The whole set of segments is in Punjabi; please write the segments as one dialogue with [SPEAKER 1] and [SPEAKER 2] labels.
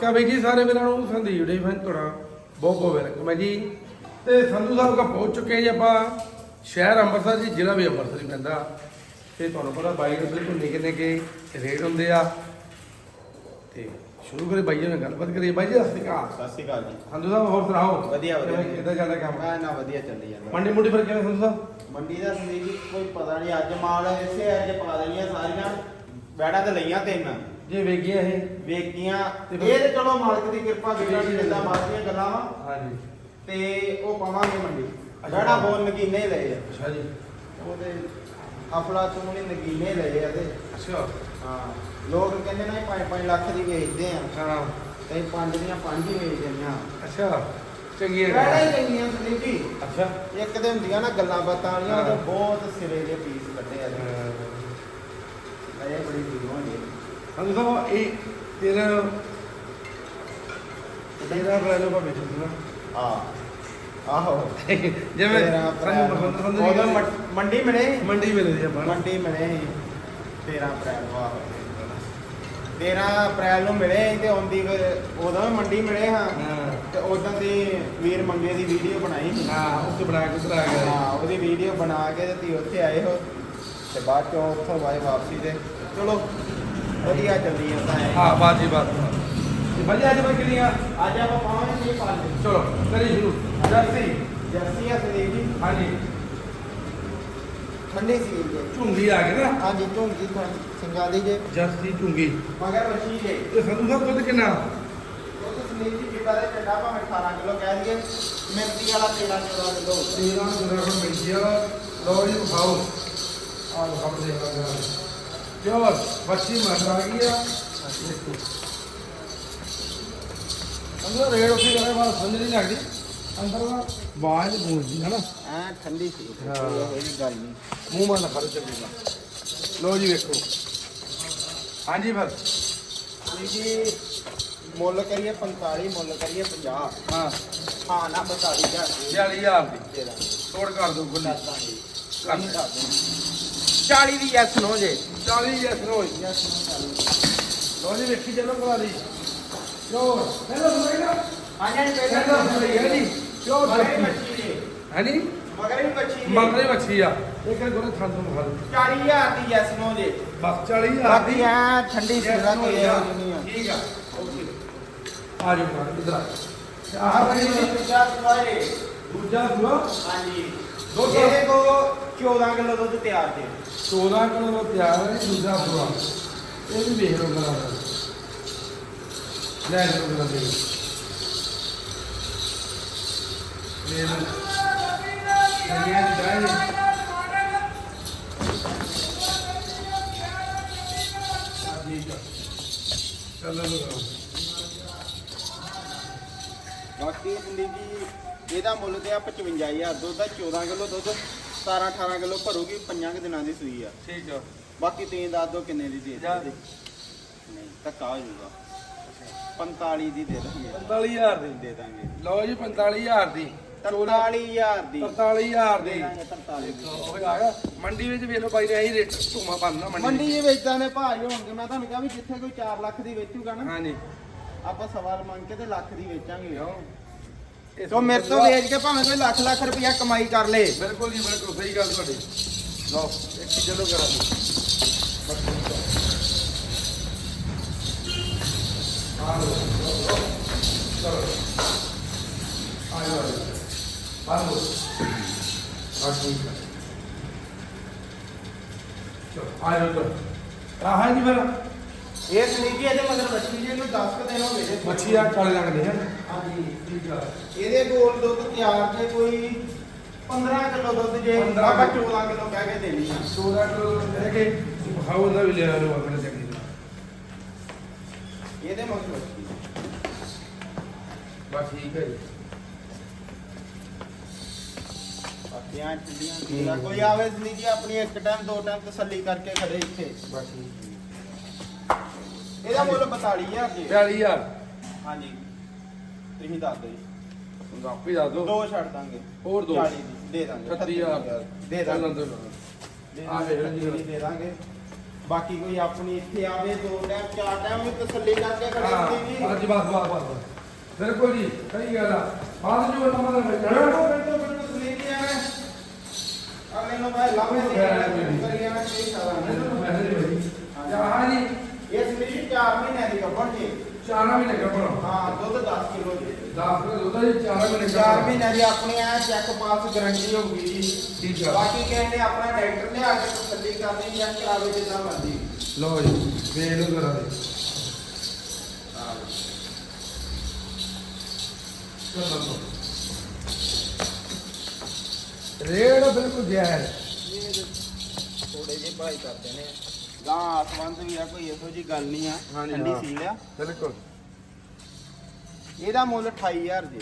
[SPEAKER 1] ਕਾ ਬਈ ਜੀ ਸਾਰੇ ਵੀਰਾਂ ਨੂੰ ਸੰਦੀਪ ਡੇ ਫੈਨ ਤੁਹਾਡਾ ਬਹੁਤ ਬਹੁਤ ਵੈਲਕਮ ਹੈ ਜੀ। ਤੇ ਸੰਧੂ ਸਾਹਿਬ ਕਾ ਪਹੁੰਚ ਚੁੱਕੇ ਹਾਂ ਜੀ ਆਪਾਂ ਸ਼ਹਿਰ ਅੰਮ੍ਰਿਤਸਰ ਜੀ ਜ਼ਿਲ੍ਹਾ ਵੀ ਅੰਮ੍ਰਿਤਸਰ ਹੀ ਪੈਂਦਾ। ਤੇ ਤੁਹਾਨੂੰ ਪਤਾ ਬਾਈਕ ਦੇ ਬਿਲਕੁਲ ਨਿੱਕੇ ਨਿੱਕੇ ਰੇਟ ਹੁੰਦੇ ਆ। ਤੇ ਸ਼ੁਰੂ ਕਰੇ ਬਾਈ ਜੀ ਨਾਲ ਗੱਲਬਾਤ ਕਰੀਏ। ਬਾਈ ਜੀ ਸਤਿ ਸ਼੍ਰੀ ਅਕਾਲ।
[SPEAKER 2] ਸਤਿ ਸ਼੍ਰੀ ਅਕਾਲ ਜੀ।
[SPEAKER 1] ਸੰਧੂ ਸਾਹਿਬ ਹੋਰ ਸੁਣਾਓ?
[SPEAKER 2] ਵਧੀਆ, ਵਧੀਆ।
[SPEAKER 1] ਕਿਵੇਂ- ਕਿੱਦਾਂ ਚੱਲਦਾ ਕੰਮ?
[SPEAKER 2] ਮੈਂ ਨਾ ਵਧੀਆ ਚੱਲੀ ਜਾਂਦਾ।
[SPEAKER 1] ਮੰਡੀ ਮੁੰਡੀ ਫਿਰ ਕਿਵੇਂ ਸੰਧੂ ਸਾਹਿਬ?
[SPEAKER 2] ਮੰਡੀ ਦਾ ਸੰਦੀਪ ਜੀ ਕੋਈ ਪਤਾ ਨਹੀਂ ਅੱਜ ਮਾਲ ਇਸੇ ਅੱਜ ਪਾ ਦੇਣੀਆਂ ਸਾਰੀਆਂ ਬੈੜਾਂ ਤੇ ਲਈਆਂ ਤਿੰਨ।
[SPEAKER 1] ਜੇ ਵੇਗੀਆਂ ਇਹ।
[SPEAKER 2] ਵੇਖੀਆਂ। ਇਹ ਤੇ ਚਲੋ ਮਾਲਕ ਦੀ ਕਿਰਪਾ ਵੇਖਾਂ ਦੀ ਜਿੰਦਾ ਮਾਰਦੀਆਂ ਗੱਲਾਂ ਵਾ।
[SPEAKER 1] ਹਾਂਜੀ।
[SPEAKER 2] ਤੇ ਉਹ ਪਾਵਾਂਗੇ ਮੰਡੀ। ਬੈੜਾਂ ਬੋਲ ਨਗੀਨੇ ਲਏ ਆ।
[SPEAKER 1] ਅੱਛਾ ਜੀ।
[SPEAKER 2] ਉਹਦੇ ਅਫਲਾ ਚੁੰਮਣੀ ਨਗੀਨੇ ਲਏ ਆ ਤੇ
[SPEAKER 1] ਅੱਛਾ।
[SPEAKER 2] ਹਾਂ। ਲੋਕ ਕਹਿੰਦੇ ਨੇ 5-5 ਲੱਖ ਦੀ ਵੇਚਦੇ ਆ।
[SPEAKER 1] ਹਾਂ।
[SPEAKER 2] ਤੇ ਪੰਜ ਦੀਆਂ ਪੰਜ ਹੀ ਵੇਚ ਦਿੰਦੇ ਆ।
[SPEAKER 1] ਅੱਛਾ। ਚੰਗੀਆਂ
[SPEAKER 2] ਬੈੜਾਂ
[SPEAKER 1] ਗੱਲਾਂ।
[SPEAKER 2] ਹੀ ਚੰਗੀਆਂ ਸੰਦੀਪ ਜੀ
[SPEAKER 1] ਅੱਛਾ।
[SPEAKER 2] ਇੱਕ ਤੇ ਹੁੰਦੀਆਂ ਨਾ ਗੱਲਾਂ ਬਾਤਾਂ ਵਾਲੀਆਂ
[SPEAKER 1] ਹਾਂ।
[SPEAKER 2] ਬਹੁਤ ਸਿਰੇ ਦੇ ਪੀਸ ਕੱਢੇ ਆ।
[SPEAKER 1] ਅਹ
[SPEAKER 2] ਇਹ ਬੜੀ ਦੂਰੋਂ ਜੀ
[SPEAKER 1] ਤੇਰਾ ਬਰਾਲੋ
[SPEAKER 2] ਆ ਆਹੋ
[SPEAKER 1] ਜਿਵੇਂ ਸਾਨੂੰ
[SPEAKER 2] ਅਪ੍ਰੈਲ ਨੂੰ। ਉਦੋਂ ਮੰਡ- ਮਿਲੇ
[SPEAKER 1] ਮੰਡੀ ਮਿਲੇ ਸੀ ਆਪਾਂ
[SPEAKER 2] ਮੰਡੀ ਮਿਲੇ ਸੀ 13 ਅਪ੍ਰੈਲ ਨੂੰ ਆਹੋ 13 ਅਪ੍ਰੈਲ ਨੂੰ ਮਿਲੇ ਸੀ ਤੇ ਆਉਂਦੀ ਉਦੋਂ ਮੰਡੀ ਮਿਲੇ ਹਾਂ
[SPEAKER 1] ਹਾਂ
[SPEAKER 2] ਤੇ ਉਦੋਂ ਦੀ ਵੀਰ ਮੰਗੇ ਦੀ ਵੀਡੀਓ ਬਣਾਈ ਸੀ
[SPEAKER 1] ਹਾਂ ਉੱਥੇ ਬਣਾ ਕੇ ਉਤਰ ਆ ਗਿਆ
[SPEAKER 2] ਹਾਂ ਉਹਦੀ ਵੀਡੀਓ ਬਣਾ ਕੇ ਤੇ ਤੁਸੀਂ ਉੱਥੇ ਆਏ ਹੋ ਤੇ ਬਾਅਦ ਚੋਂ ਉੱਥੋਂ ਆਏ ਵਾਪਸੀ ਤੇ ਚਲੋ ਵਧੀਆ ਚੱਲੀ ਜਾਂਦਾ ਹੈ
[SPEAKER 1] ਹਾਂ ਬਾਤ ਜੀ ਬਾਤ। ਤੇ ਭਾਜੀ ਅੱਜ ਮੈਂ ਕਿੰਨੀਆਂ?
[SPEAKER 2] ਅੱਜ ਆਪਾਂ ਪਾਵਾਂਗੇ ਨਹੀਂ ਪਾਲੇ
[SPEAKER 1] ਚਲੋ ਕਰੀ ਸ਼ੁਰੂ। ਜਰਸੀ।
[SPEAKER 2] ਜਰਸੀ ਆ ਸੰਦੀਪ ਜੀ।
[SPEAKER 1] ਹਾਂਜੀ।
[SPEAKER 2] ਠੰਡੀ ਸੀ ਜੀ।
[SPEAKER 1] ਝੁੰਗੀ ਆ ਗਈ ਨਾ?
[SPEAKER 2] ਹਾਂਜੀ ਝੁੰਗੀ ਦੀ ਜੇ।
[SPEAKER 1] ਜਰਸੀ ਝੁੰਗੀ।
[SPEAKER 2] ਮਗਰ ਮੱਛੀ ਜੇ।
[SPEAKER 1] ਤੇ ਸੰਧੂ ਸਾਹਿਬ ਦੁੱਧ ਕਿੰਨਾ?
[SPEAKER 2] ਤਾਂ ਸੰਦੀਪ ਜੀ ਜਿੱਦਾਂ ਦੇ ਚੱਡਾ ਭਾਵੇਂ 18 ਕਿਲੋ ਕਹਿ ਦਈਏ। ਮਿਰਚੀ ਵਾਲਾ 13 14 ਕਿਲੋ।
[SPEAKER 1] 13 ਗ੍ਰਾਮ ਮਿਲਦੀ ਆ ਲੋ ਜੀ ਖਾਓ ਆ ਲੋ ਖਬਰ ਦੇ ਲਾ ਪਿਓਰ ਮੱਛੀ ਮਰ ਆ ਗਈ ਆ ਅੰਦਰ ਰੇਡ ਉੱਥੇ ਕਰੇ ਸਮਝ ਨਹੀਂ ਲੱਗਦੀ ਅੰਦਰ ਦਾ ਬਾਜ ਗੂੰਜਦੀ ਹੈ ਨਾ
[SPEAKER 2] ਐ ਠੰਡੀ ਸੀ। ਕੋਈ ਗੱਲ ਨਹੀਂ।
[SPEAKER 1] ਮੂੰਹ ਮਾਰ ਨਾ ਫੜ ਚੱਲੇਗਾ ਲੋ ਜੀ ਵੇਖੋ। ਹਾਂਜੀ ਫਿਰ
[SPEAKER 2] ਜੀ ਮੁੱਲ ਕਰੀਏ 45 ਮੁੱਲ ਕਰੀਏ 50
[SPEAKER 1] ਹਾਂ।
[SPEAKER 2] ਹਾਂ ਨਾ 45 ਦਾ।
[SPEAKER 1] 40000 ਦੀ।
[SPEAKER 2] ਦਾਂਗੇ।
[SPEAKER 1] ਤੋੜ ਕਰ ਦੋ ਗੁੱਲੀ
[SPEAKER 2] ਦੱਸ ਦਾਂਗੇ।
[SPEAKER 1] ਕਰ।
[SPEAKER 2] ਨਹੀਂ ਦੱਸ ਦਾਂਗੇ। 40 ਦੀ ਯੈਸ ਨੋ ਜੇ।
[SPEAKER 1] 40 ਜੈਸ ਰੋਈ
[SPEAKER 2] ਯੈਸ ਨੋ 40
[SPEAKER 1] ਲੋ ਜੀ ਵੇਖੀ ਚੱਲੋ ਦੀ ਲੋ ਹੈਲੋ ਸੁਣਾਈਦਾ
[SPEAKER 2] ਹਾਂਜੀ
[SPEAKER 1] ਹੈਲੋ ਸੁਣਾਈ ਹੈ ਜੀ ਕਿਉਂ
[SPEAKER 2] ਮਗਰ
[SPEAKER 1] ਜੱਫੀ
[SPEAKER 2] ਹੀ ਮੱਛੀ ਜੇ।
[SPEAKER 1] ਹੈ ਨਹੀਂ?
[SPEAKER 2] ਮਗਰ ਮੱਛੀ ਜੇ।
[SPEAKER 1] ਮਗਰੇ ਮੱਛੀ ਆ। ਇਹ ਕਿ ਗੋਰੇ ਥਾਂ ਤੋਂ ਖਾ
[SPEAKER 2] 40000 ਦੀ ਯੈਸ ਨੋ ਜੇ।
[SPEAKER 1] ਬਸ 40000
[SPEAKER 2] ਬਾਕੀ
[SPEAKER 1] ਦੀ।
[SPEAKER 2] ਐ ਠੰਡੀ ਸੀ ਨਾ ਕੋਈ ਨਹੀਂ ਆ।
[SPEAKER 1] ਠੀਕ ਆ ਓਕੇ। ਆ ਜਾਓ ਮਾਰ ਇਧਰ ਆ
[SPEAKER 2] ਆਹ
[SPEAKER 1] ਆਹ
[SPEAKER 2] ਬੜੀ
[SPEAKER 1] ਬੜੀ
[SPEAKER 2] ਦੂਜਾ
[SPEAKER 1] ਸੁਆ
[SPEAKER 2] ਹਾਂਜੀ।
[SPEAKER 1] ਦੁੱਧ?
[SPEAKER 2] ਇਹਦੇ ਕੋ 14 ਕਿਲੋ ਦੁੱਧ ਤਿਆਰ ਜੇ
[SPEAKER 1] 14 ਕਿਲੋ ਦਾ ਤਿਆਰ ਹੈ ਦੂਜਾ ਸੁਆ ਇਹ ਵੀ ਵੇਖ ਲਓ ਕਰਾ ਲੈ ਜਾਓ ਕਰਾ ਦੇ ਲਓ। ਇਹ
[SPEAKER 2] ਬਾਕੀ ਸੰਦੀਪ ਜੀ ਇਹਦਾ ਮੁੱਲ ਤੇ ਆ 55000 ਦੁੱਧ ਦਾ 14 ਕਿਲੋ ਦੁੱਧ। 17 18 ਕਿਲੋ ਭਰੂਗੀ ਪੰਜਾਂ ਕੁ ਦਿਨਾਂ ਦੀ ਸੂਈ ਆ।
[SPEAKER 1] ਠੀਕ ਆ।
[SPEAKER 2] ਬਾਕੀ ਤੁਸੀਂ ਦੱਸ ਦਿਓ ਕਿੰਨੇ ਦੀ ਦੇ
[SPEAKER 1] ਜਾ।
[SPEAKER 2] ਨਹੀਂ ਧੱਕਾ ਹੋ ਜਾਊਗਾ। 45 ਦੀ ਦੇ ਦਾਂਗੇ।
[SPEAKER 1] 45000 ਦੀ।
[SPEAKER 2] ਦੇ ਦਾਂਗੇ।
[SPEAKER 1] ਲਓ ਜੀ 45000 ਦੀ।
[SPEAKER 2] 43000 ਦੀ।
[SPEAKER 1] 43000
[SPEAKER 2] ਦੇ।
[SPEAKER 1] ਦੀ
[SPEAKER 2] ਦਾਂਗੇ 43 ਦੀ।
[SPEAKER 1] ਉਹ ਆ ਗਿਆ। ਮੰਡੀ ਵਿੱਚ ਵੇਖ ਲਓ ਬਾਈ ਨੇ ਇਹੀ ਰੇਟ ਧੂਮਾ ਬੰਨਣਾ ਮੰਡੀ
[SPEAKER 2] ਮੰਡੀ ਦੇ ਵੇਚਾਂ ਦੇ ਭਾਅ ਹੋਣਗੇ ਮੈਂ ਤੁਹਾਨੂੰ ਕਿਹਾ ਵੀ ਜਿੱਥੇ ਕੋਈ 4 ਲੱਖ ਦੀ ਵੇਚੂਗਾ ਨਾ
[SPEAKER 1] ਹਾਂਜੀ।
[SPEAKER 2] ਆਪਾਂ ਸਵਾਲ ਮੰਗ ਕੇ ਤੇ ਲੱਖ ਦੀ ਵੇਚਾਂਗੇ। ਸੋ ਮੇਰੇ ਤੋਂ ਵੇਚ ਕੇ ਭਾਵੇਂ ਕੋਈ ਲੱਖ ਲੱਖ ਰੁਪਇਆ ਕਮਾਈ ਕਰ ਲੇ।
[SPEAKER 1] ਬਿਲਕੁਲ ਜੀ, ਬਿਲਕੁਲ, ਸਹੀ ਗੱਲ ਤੁਹਾਡੀ। ਲਓ, ਇੱਕ ਚੀਜ਼ ਚਲੋ ਕਰਾ ਦੋ ਆ ਲਓ, ਚਲੋ। ਆ ਲਓ। ਆ ਲਓ। ਆ ਠੀਕ ਹੈ ਚਲੋ। ਆ ਲਓ ਆ ਹਾਂ ਜੀ, ਫਿਰ।
[SPEAKER 2] ਇਹ ਸੁਨੀਜੀ ਇਹਦੇ ਮਗਰ ਬੱਚੀ ਜੀ ਨੂੰ 10 ਕੁ ਦਿਨ ਹੋ ਗਏ ਜੇ।
[SPEAKER 1] ਮੱਛੀ ਆ ਕਾਲੇ ਰੰਗ ਦੀ ਹੈ
[SPEAKER 2] ਹਾਂਜੀ
[SPEAKER 1] ਠੀਕ ਆ।
[SPEAKER 2] ਇਹਦੇ ਕੋਲ ਦੁੱਧ ਤਿਆਰ ਜੇ ਕੋਈ 15 ਕਿਲੋ ਦੁੱਧ ਜੇ
[SPEAKER 1] 15
[SPEAKER 2] ਆਪਾਂ 14 ਕਿਲੋ ਕਹਿ ਕੇ ਦੇਣੀ ਆ।
[SPEAKER 1] 16 ਕਿਲੋ ਲੈ ਕੇ ਹਾਉ ਦਾ ਵੀ ਲਿਆ ਲੋ ਆਪਣੇ ਚੱਕੀ
[SPEAKER 2] ਇਹਦੇ ਮਗਰ ਬੱਚੀ
[SPEAKER 1] ਬਸ ਠੀਕ ਹੈ ਜੀ।
[SPEAKER 2] ਠੰਡੀਆਂ ਕੀਲਾ ਕੋਈ ਆਵੇ ਸੁਨੀਜੀ ਆਪਣੀ ਇੱਕ ਟਾਈਮ ਦੋ ਟਾਈਮ ਤਸੱਲੀ ਕਰਕੇ ਖੜੇ ਇੱਥੇ।
[SPEAKER 1] ਬਸ ਠੀਕ।
[SPEAKER 2] ਮੁੱਲ 42000 ਜੀ।
[SPEAKER 1] 40000
[SPEAKER 2] ਹਾਂਜੀ। ਤੁਸੀਂ ਦੱਸ ਦਿਓ ਜੀ।
[SPEAKER 1] ਆਪੇ ਦੱਸ ਦੋ
[SPEAKER 2] ਦੋ ਛੱਡ ਦਾਂਗੇ।
[SPEAKER 1] ਹੋਰ ਦੋ।
[SPEAKER 2] 40 ਦੀ। ਦੇ ਦਾਂਗੇ।
[SPEAKER 1] 38000
[SPEAKER 2] ਦੇ ਦਾਂਗੇ।
[SPEAKER 1] ਆ
[SPEAKER 2] ਦੇ ਦਾਂਗੇ। ਬਾਕੀ ਕੋਈ ਆਪਣੀ ਇੱਥੇ ਆਵੇ ਦੋ ਟਾਈਮ ਚਾਰ ਟਾਈਮ ਵੀ ਤਸੱਲੀ ਕਰਕੇ ਖੜੇ ਹੁੰਦੀ ਜੀ।
[SPEAKER 1] ਅੱਜ ਬਸ ਬਸ ਬਸ। ਬਿਲਕੁਲ ਜੀ ਸਹੀ ਗੱਲ ਆ। ਬਾਅਦ ਜੋ ਨੰਬਰ ਦਾ ਬੈਠਾ
[SPEAKER 2] ਬਿਲਕੁਲ ਬਿਲਕੁਲ ਤਸੱਲੀ ਨਹੀਂ ਆਵੇ ਅਗਲੇ ਨੂੰ ਭਾਈ ਲਾਵੇ ਦੇ ਕਰੀ ਜਾਣਾ ਨਹੀਂ
[SPEAKER 1] ਹਾਂ ਜੀ।
[SPEAKER 2] ਇਹ ਸਮੇਂ 4 ਮਹੀਨਿਆਂ ਦੀ ਗੱਭਣ ਜੀ।
[SPEAKER 1] ਚਾਰਾਂ ਮਹੀਨੇ ਕੱਪੜਾ
[SPEAKER 2] ਹਾਂ ਦੁੱਧ 10 ਕਿਲੋ ਜੀ।
[SPEAKER 1] 10 ਕਿਲੋ ਦੁੱਧ ਜੀ ਚਾਰਾਂ ਮਹੀਨੇ
[SPEAKER 2] 4 ਮਹੀਨਿਆਂ ਦੀ ਆਪਣੀ ਆ ਚੈੱਕ ਪਾਸ ਗਾਰੰਟੀ ਹੋਊਗੀ ਜੀ।
[SPEAKER 1] ਠੀਕ ਆ।
[SPEAKER 2] ਬਾਕੀ ਕਹਿੰਦੇ ਆਪਣਾ ਡਾਕਟਰ ਲਿਆ ਕੇ ਤਸੱਲੀ ਕਰਨੀ ਜਾਂ ਕਰਾਵੇ ਜਿੱਦਾਂ ਮਰਜ਼ੀ।
[SPEAKER 1] ਲਓ ਜੀ ਵੇਖ ਲਓ ਜਰਾ ਦੇ ਰੇਡ ਬਿਲਕੁਲ ਜਾਇਜ਼।
[SPEAKER 2] ਥੋੜੇ ਜਿਹੇ ਭਾਈ ਕਰਦੇ ਨੇ। ਗਾਂ ਆਸਮੰਦ ਵੀ ਆ ਕੋਈ ਇਹੋ ਜੀ ਗੱਲ ਨਹੀਂ ਆ।
[SPEAKER 1] ਹਾਂਜੀ,
[SPEAKER 2] ਠੰਡੀ
[SPEAKER 1] ਹਾਂ।
[SPEAKER 2] ਸੀਲ ਆ।
[SPEAKER 1] ਬਿਲਕੁਲ।
[SPEAKER 2] ਇਹਦਾ ਮੁੱਲ 28000 ਜੀ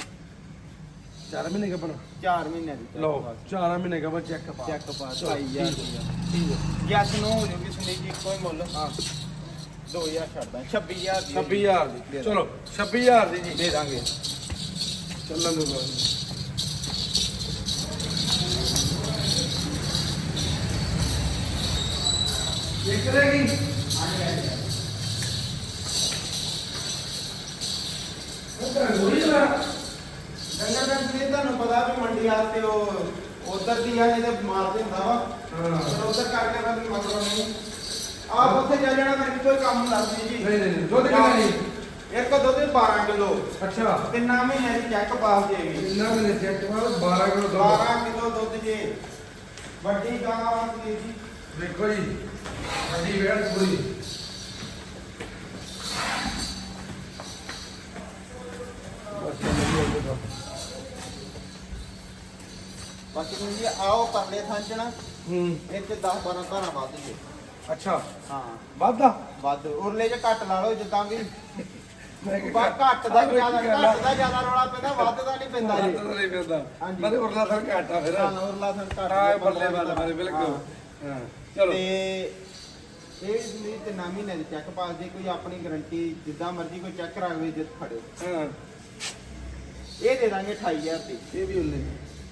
[SPEAKER 1] ਚਾਰ ਮਹੀਨੇ ਕੱਪੜਾ
[SPEAKER 2] 4 ਮਹੀਨਿਆਂ ਦੀ।
[SPEAKER 1] ਲਓ ਚਾਰਾਂ ਮਹੀਨੇ ਕੱਪੜਾ ਚੈੱਕ ਪਾ।
[SPEAKER 2] ਚੈੱਕ ਪਾਸ
[SPEAKER 1] ਚਲੋ,
[SPEAKER 2] 28000
[SPEAKER 1] ਠੀਕ
[SPEAKER 2] ਦੀ
[SPEAKER 1] ਠੀਕ ਹੈ
[SPEAKER 2] ਯੈਸ ਨੋ ਹੋ ਜੂਗੀ ਸੁਨੀਲ ਜੀ ਕੋਈ ਮੁੱਲ।
[SPEAKER 1] ਹਾਂ।
[SPEAKER 2] 2000 ਛੱਡਦਾ 26000 ਦੀ।
[SPEAKER 1] 26000
[SPEAKER 2] ਦੇ।
[SPEAKER 1] ਦੀ। ਚਲੋ 26000 ਦੀ ਜੀ।
[SPEAKER 2] ਦੇ ਦਾਂਗੇ।
[SPEAKER 1] ਚੱਲਣ ਦੋ ਦੇਖ ਰਹੇਗੀ ਤਾਂ ਗੋਰੀ ਨਾ
[SPEAKER 2] ਡੰਗਰ ਦਾ ਜੀ ਤੁਹਾਨੂੰ ਪਤਾ ਵੀ ਮੰਡੀ ਵਾਸਤੇ ਉਹ ਉਧਰ ਦੀ ਆ ਇਹਦੇ ਮਾਰਦੇ ਹੁੰਦਾ ਵਾ।
[SPEAKER 1] ਹਾਂ।
[SPEAKER 2] ਪਰ ਉਧਰ ਕਰਕੇ ਤਾਂ ਵੀ ਮਤਲਬ ਨਹੀਂ। ਆਪ ਉੱਥੇ ਜਾ ਜਾਣਾ ਤਾਂ ਕੋਈ ਕੰਮ ਨਹੀਂ ਲੱਗਦੀ ਜੀ।
[SPEAKER 1] ਨਹੀਂ ਨਹੀਂ ਨਹੀਂ, ਦੁੱਧ ਕਿੰਨਾ ਜੀ
[SPEAKER 2] ਇੱਕ ਦੁੱਧ 12 ਕਿਲੋ।
[SPEAKER 1] ਅੱਛਾ।
[SPEAKER 2] ਤਿੰਨਾਂ ਮਹੀਨਿਆਂ ਦੀ ਚੈੱਕ ਪਾਸ ਦੇਗੀ
[SPEAKER 1] ਕਿੰਨਾ ਮੈਨੇ ਚੈੱਕ ਮਾਰੋ 12 ਕਿਲੋ ਦੁੱਧ।
[SPEAKER 2] 12 ਕਿਲੋ ਦੁੱਧ ਜੇ। ਵੱਡੀ ਗਾਂ ਵਾਸਤੇ ਜੀ।
[SPEAKER 1] ਦੇਖੋ ਜੀ ਵੱਡੀ ਵੇੜ ਪੂਰੀ।
[SPEAKER 2] ਬਾਕੀ ਨੂੰ ਜੀ ਆਓ ਪਰਲੇ ਥਾਂ ਚ ਨਾ
[SPEAKER 1] ਹੂੰ।
[SPEAKER 2] ਚ 10 12 ਧਾਰਾਂ ਵੱਧ ਜੇ।
[SPEAKER 1] ਅੱਛਾ।
[SPEAKER 2] ਹਾਂ।
[SPEAKER 1] ਵਾਧਾ
[SPEAKER 2] ਵੱਧ। ਉਰਲੇ ਚ ਘੱਟ ਲਾ ਲਓ ਜਿੱਦਾਂ ਵੀ। ਬਾ ਘੱਟ ਦਾ ਜ਼ਿਆਦਾ ਘੱਟ ਦਾ ਜ਼ਿਆਦਾ ਰੌਲਾ ਪੈਂਦਾ ਵੱਧ ਦਾ ਨਹੀਂ ਪੈਂਦਾ ਜੀ।
[SPEAKER 1] ਨਹੀਂ ਪੈਂਦਾ।
[SPEAKER 2] ਹਾਂਜੀ।
[SPEAKER 1] ਮਤਲਬ ਉਰਲਾ ਸਰ ਘਾਟਾ ਫਿਰ।
[SPEAKER 2] ਹਾਂ ਉਰਲਾ ਥਾਂ ਘੱਟ
[SPEAKER 1] ਹਾਂ
[SPEAKER 2] ਜੇ
[SPEAKER 1] ਬੱਲੇ ਬੱਲੇ ਬੱਲੇ ਬਿਲਕੁਲ। ਹਾਂ। ਚਲੋ।
[SPEAKER 2] ਤੇ ਇਹ ਲਈ ਤੇ ਨਾ ਮਹੀਨੇ ਦੇ ਚੈੱਕ ਪਾਸ ਦੇ ਕੋਈ ਆਪਣੀ ਗਾਰੰਟੀ ਜਿੱਦਾਂ ਮਰਜ਼ੀ ਕੋਈ ਚੈੱਕ ਕਰਾਵੇ ਜਿੱਤ ਖੜੇ।
[SPEAKER 1] ਹਾਂ।
[SPEAKER 2] ਇਹ ਦੇ ਦਾਂਗੇ 28000 ਦੀ।
[SPEAKER 1] ਇਹ ਵੀ ਉਹਨੇ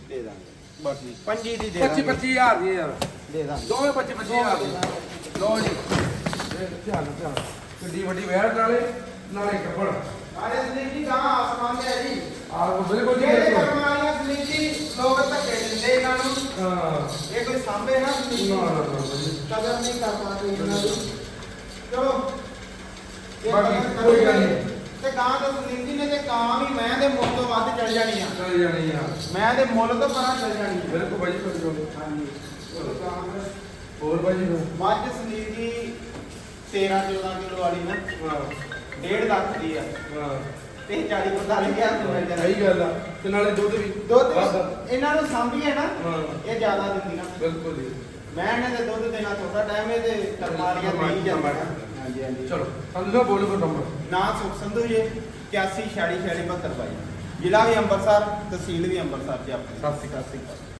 [SPEAKER 2] ਦੇ ਦਾਂਗੇ।
[SPEAKER 1] ਬਾਕੀ
[SPEAKER 2] ਪੰਜੀ ਦੀ ਦੇ
[SPEAKER 1] 25
[SPEAKER 2] ਦਾਂਗੇ।
[SPEAKER 1] 25000 ਦੀ ਯਾਰ।
[SPEAKER 2] ਦੇ ਦਾਂਗੇ।
[SPEAKER 1] ਦੋਵੇਂ 25 25000 ਦੀ ਲਓ ਜੀ। ਇਹ ਧਿਆਨ ਨਾਲ ਧਿਆਨ ਕਿੱਡੀ ਵੱਡੀ ਵੈੜ ਨਾਲੇ ਨਾਲੇ ਕੱਪੜ
[SPEAKER 2] ਆਰੇ ਜੀ ਗਾਂ ਆਸਮਾਨ ਦੇ ਜੀ।
[SPEAKER 1] ਆਹ ਬਿਲਕੁਲ ਜੀ ਬਿਲਕੁਲ।
[SPEAKER 2] ਵਾਲੀਆਂ ਸਲੀਪ
[SPEAKER 1] ਹਾਂ।
[SPEAKER 2] ਇਹ ਕੋਈ ਸਾਂਭੇ ਨਾ
[SPEAKER 1] ਨਾ ਨਾ
[SPEAKER 2] ਕਦਰ ਨਹੀਂ ਕਰ ਪਾਉਂਦੇ ਇਹਨਾਂ ਦੀ। ਚਲੋ। ਇਹ
[SPEAKER 1] ਬਾਕੀ
[SPEAKER 2] ਕਦਰ
[SPEAKER 1] ਕੋਈ ਗੱਲ। ਨਹੀਂ।
[SPEAKER 2] ਤੇ ਗਾਂ ਦਾ ਸਲੀਪ ਜੀ ਨੇ ਤੇ ਗਾਂ ਵੀ ਮੈਂ ਦੇ ਮੁੱਲ ਤੋਂ ਵੱਧ ਚੱਲ ਜਾਣੀ ਆ।
[SPEAKER 1] ਚੱਲ ਜਾਣੀ ਆ।
[SPEAKER 2] ਮੈਂ ਦੇ ਮੁੱਲ ਤੋਂ ਪਰਾਂ ਚੱਲ ਜਾਣੀ ਆ।
[SPEAKER 1] ਬਿਲਕੁਲ ਭਾਈ ਬਿਲਕੁਲ।
[SPEAKER 2] ਹਾਂਜੀ। ਚਲੋ ਫਿਰ
[SPEAKER 1] ਹੋਰ ਭਾਜੀ
[SPEAKER 2] ਮੱਝ ਸਲੀਪ ਜੀ 13 14 ਕਿਲੋ ਵਾਲੀ ਨਾ।
[SPEAKER 1] ਹਾਂ
[SPEAKER 2] 1.5 ਲੱਖ ਦੀ ਆ।
[SPEAKER 1] ਹਾਂ
[SPEAKER 2] ਤੇ 40 45 ਹਜ਼ਾਰ ਦੀ ਮਿਲ ਜਾਣੀ
[SPEAKER 1] ਸਹੀ ਗੱਲ ਆ। ਤੇ ਨਾਲੇ ਦੁੱਧ ਵੀ
[SPEAKER 2] ਦੁੱਧ
[SPEAKER 1] ਵਾਧਾ।
[SPEAKER 2] ਇਹਨਾਂ ਨੂੰ ਸਾਂਭੀਏ ਨਾ
[SPEAKER 1] ਹਾਂ।
[SPEAKER 2] ਇਹ ਜ਼ਿਆਦਾ ਦਿੰਦੀਆਂ
[SPEAKER 1] ਬਿਲਕੁਲ ਜੀ।
[SPEAKER 2] ਮੈਂ ਇਹਨੇ ਦੁੱਧ ਦੇਣਾ ਥੋੜਾ ਟਾਈਮ ਹੈ ਤੇ ਕਰਮਾਲੀਆਂ ਨਹੀਂ ਜਾਂਦਾ ਹਾਂਜੀ ਹਾਂਜੀ।
[SPEAKER 1] ਚਲੋ ਸਾਨੂੰ ਦਾ ਬੋਲੋ ਫਿਰ ਨੰਬਰ
[SPEAKER 2] ਨਾਂ ਸੁਖ ਸੰਧੂ ਜੀ 81 46 72 ਬਾਈ। ਜ਼ਿਲ੍ਹਾ ਵੀ ਅੰਮ੍ਰਿਤਸਰ ਤਹਿਸੀਲ ਵੀ ਅੰਮ੍ਰਿਤਸਰ ਜੀ ਆਪਣੀ। ਸਤਿ ਸ਼੍ਰੀ ਅਕਾਲ।